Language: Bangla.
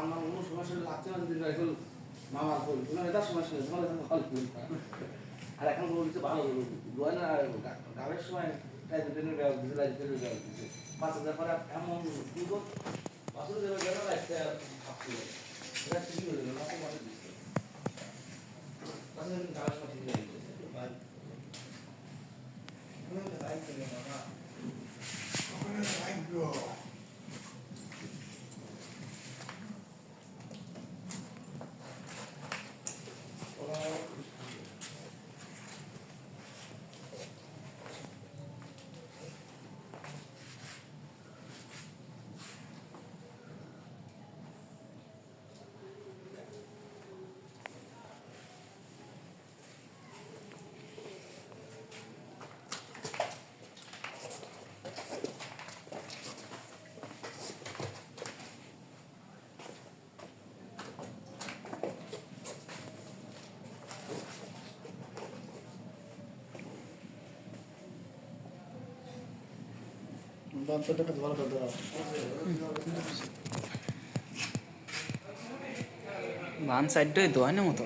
আমার কোনো সমস্যা লাগছে না দিন এখন মামার বল কোনো এটা সমস্যা নেই তোমার আর এখন বলছে ভালো দোয়া না সময় দুদিনের ব্যবস্থা দিতে লাগে দিনের ব্যবস্থা দিতে পাঁচ হাজার পরে এমন পাঁচ হাজার গেল একটা ভাবছিল হয়ে মানে দিচ্ছে হয়ে কাছে ভালো করে বাম সাইডটাই দোয়ানের মতো।